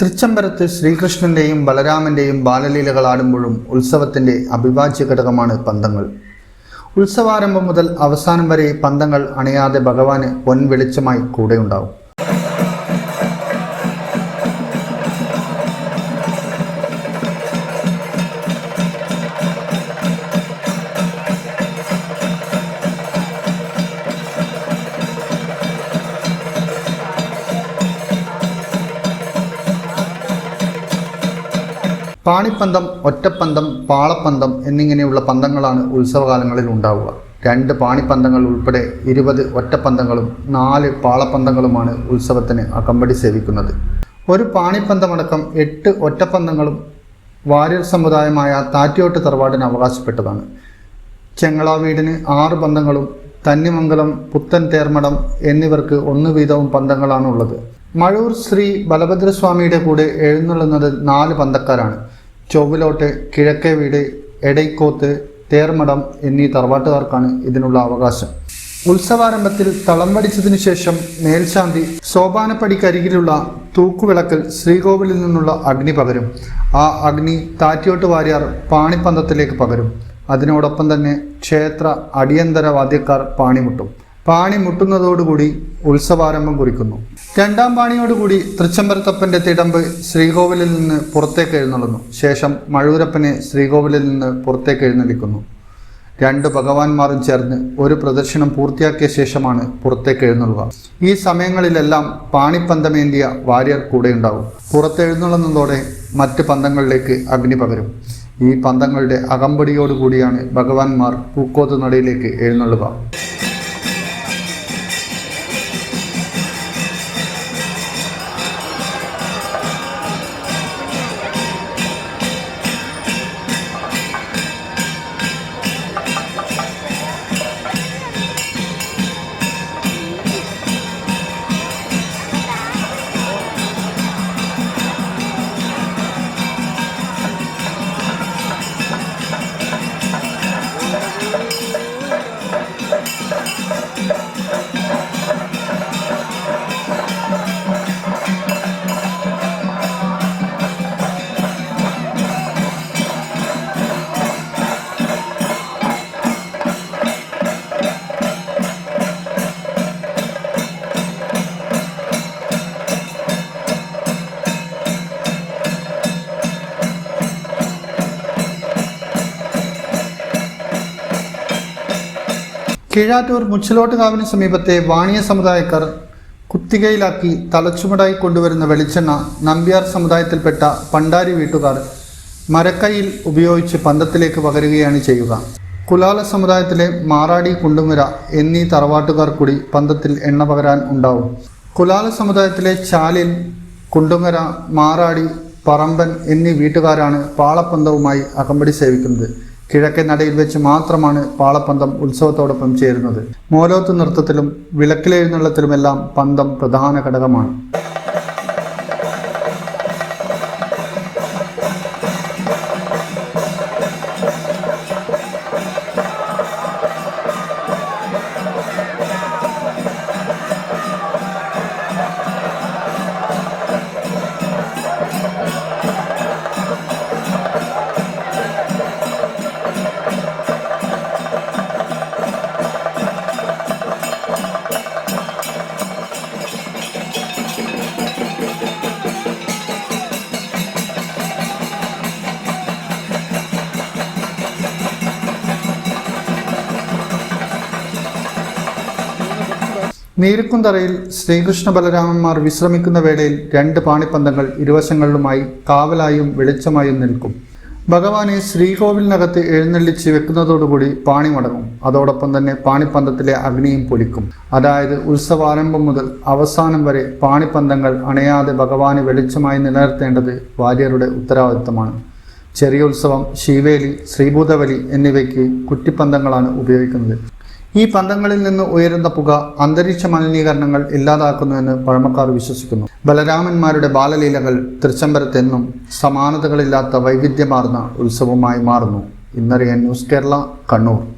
തൃച്ചംബരത്ത് ശ്രീകൃഷ്ണന്റെയും ബലരാമന്റെയും ബാലലീലകൾ ആടുമ്പോഴും ഉത്സവത്തിന്റെ അവിഭാജ്യ ഘടകമാണ് പന്തങ്ങൾ. ഉത്സവാരംഭം മുതൽ അവസാനം വരെ പന്തങ്ങൾ അണയാതെ ഭഗവാന് പൊൻ വെളിച്ചമായി കൂടെയുണ്ടാവും. പാണിപ്പന്തം ഒറ്റപ്പന്തം പാളപ്പന്തം എന്നിങ്ങനെയുള്ള പന്തങ്ങളാണ് ഉത്സവകാലങ്ങളിൽ ഉണ്ടാവുക. രണ്ട് പാണിപ്പന്തങ്ങൾ ഉൾപ്പെടെ ഇരുപത് ഒറ്റപ്പന്തങ്ങളും നാല് പാളപ്പന്തങ്ങളുമാണ് ഉത്സവത്തിന് അകമ്പടി സേവിക്കുന്നത്. ഒരു പാണിപ്പന്തമടക്കം എട്ട് ഒറ്റപ്പന്തങ്ങളും വാര്യർ സമുദായമായ താറ്റിയോട്ട് തറവാടിന് അവകാശപ്പെട്ടതാണ്. ചെങ്ങളാ വീടിന് ആറ് പന്തങ്ങളും തന്നിമംഗലം പുത്തൻ തേർമടം എന്നിവർക്ക് ഒന്ന് വീതവും പന്തങ്ങളാണ് ഉള്ളത് മഴൂർ ശ്രീ ബലഭദ്രസ്വാമിയുടെ കൂടെ എഴുന്നള്ളുന്നത് നാല് പന്തക്കാരാണ്. ചൊവ്വിലോട്ട് കിഴക്കേ വീട് എടൈക്കോത്ത് തേർമടം എന്നീ തറവാട്ടുകാർക്കാണ് ഇതിനുള്ള അവകാശം. ഉത്സവാരംഭത്തിൽ തളം വടിച്ചതിനു ശേഷം മേൽശാന്തി സോപാനപ്പടിക്കരികിലുള്ള തൂക്കുവിളക്കിൽ ശ്രീകോവിലിൽ നിന്നുള്ള അഗ്നി പകരും. ആ അഗ്നി താറ്റിയോട്ട് വാര്യാർ പാണിപ്പന്തത്തിലേക്ക് പകരും. അതിനോടൊപ്പം തന്നെ ക്ഷേത്ര അടിയന്തര വാദ്യക്കാർ പാണിമുട്ടും. പാണി മുട്ടുന്നതോടുകൂടി ഉത്സവാരംഭം കുറിക്കുന്നു. രണ്ടാം പാണിയോടുകൂടി തൃച്ചംബരത്തപ്പന്റെ തിടമ്പ് ശ്രീകോവിലിൽ നിന്ന് പുറത്തേക്ക് എഴുന്നള്ളുന്നു. ശേഷം മഴൂരപ്പനെ ശ്രീകോവിലിൽ നിന്ന് പുറത്തേക്ക് എഴുന്നള്ളിക്കുന്നു. രണ്ട് ഭഗവാന്മാരും ചേർന്ന് ഒരു പ്രദർശനം പൂർത്തിയാക്കിയ ശേഷമാണ് പുറത്തേക്ക് എഴുന്നള്ളുക. ഈ സമയങ്ങളിലെല്ലാം പാണിപ്പന്തമേന്തിയ വാര്യർ കൂടെയുണ്ടാവും. പുറത്തെഴുന്നള്ളുന്നതോടെ മറ്റ് പന്തങ്ങളിലേക്ക് അഗ്നി പകരും. ഈ പന്തങ്ങളുടെ അകമ്പടിയോടുകൂടിയാണ് ഭഗവാൻമാർ പൂക്കോത്ത് നടയിലേക്ക് എഴുന്നള്ളുക. കീഴാറ്റൂർ മുച്ചിലോട്ടുകാവിന് സമീപത്തെ വാണിയ സമുദായക്കാർ കുത്തികയിലാക്കി തലച്ചുമടായി കൊണ്ടുവരുന്ന വെളിച്ചെണ്ണ നമ്പ്യാർ സമുദായത്തിൽപ്പെട്ട പണ്ടാരി വീട്ടുകാർ മരക്കൈയിൽ ഉപയോഗിച്ച് പന്തത്തിലേക്ക് പകരുകയാണ് ചെയ്യുക. കുലാല സമുദായത്തിലെ മാറാടി കുണ്ടുമുര എന്നീ തറവാട്ടുകാർ കൂടി പന്തത്തിൽ എണ്ണ പകരാൻ ഉണ്ടാവും. കുലാല സമുദായത്തിലെ ചാലിൽ കുണ്ടുമുര മാറാടി പറമ്പൻ എന്നീ വീട്ടുകാരാണ് പാളപ്പന്തവുമായി അകമ്പടി സേവിക്കുന്നത്. കിഴക്കൻ നടയിൽ വെച്ച് മാത്രമാണ് പാളപ്പന്തം ഉത്സവത്തോടൊപ്പം ചേരുന്നത്. മോലോത്ത് നൃത്തത്തിലും വിളക്കിലെഴുന്നള്ളത്തിലുമെല്ലാം പന്തം പ്രധാന ഘടകമാണ്. നീരുക്കുന്തറയിൽ ശ്രീകൃഷ്ണ ബലരാമന്മാർ വിശ്രമിക്കുന്ന വേളയിൽ രണ്ട് പാണിപ്പന്തങ്ങൾ ഇരുവശങ്ങളിലുമായി കാവലായും വെളിച്ചമായും നിൽക്കും. ഭഗവാനെ ശ്രീകോവിലിനകത്ത് എഴുന്നള്ളിച്ച് വെക്കുന്നതോടുകൂടി പാണി മടങ്ങും. അതോടൊപ്പം തന്നെ പാണിപ്പന്തത്തിലെ അഗ്നിയും പൊലിക്കും. അതായത് ഉത്സവാരംഭം മുതൽ അവസാനം വരെ പാണിപ്പന്തങ്ങൾ അണയാതെ ഭഗവാനെ വെളിച്ചമായി നിലനിർത്തേണ്ടത് വാര്യരുടെ ഉത്തരവാദിത്തമാണ്. ചെറിയ ഉത്സവം ശിവേലി ശ്രീഭൂതബലി എന്നിവയ്ക്ക് കുറ്റിപ്പന്തങ്ങളാണ് ഉപയോഗിക്കുന്നത്. ഈ പന്തങ്ങളിൽ നിന്ന് ഉയരുന്ന പുക അന്തരീക്ഷ മലിനീകരണങ്ങൾ ഇല്ലാതാക്കുന്നുവെന്ന് പഴമക്കാർ വിശ്വസിക്കുന്നു. ബലരാമന്മാരുടെ ബാലലീലകൾ തൃച്ചംബരത്തെന്നും സമാനതകളില്ലാത്ത വൈവിധ്യമാർന്ന ഉത്സവമായി മാറുന്നു. ഇന്നറിയാൻ ന്യൂസ് കേരള കണ്ണൂർ.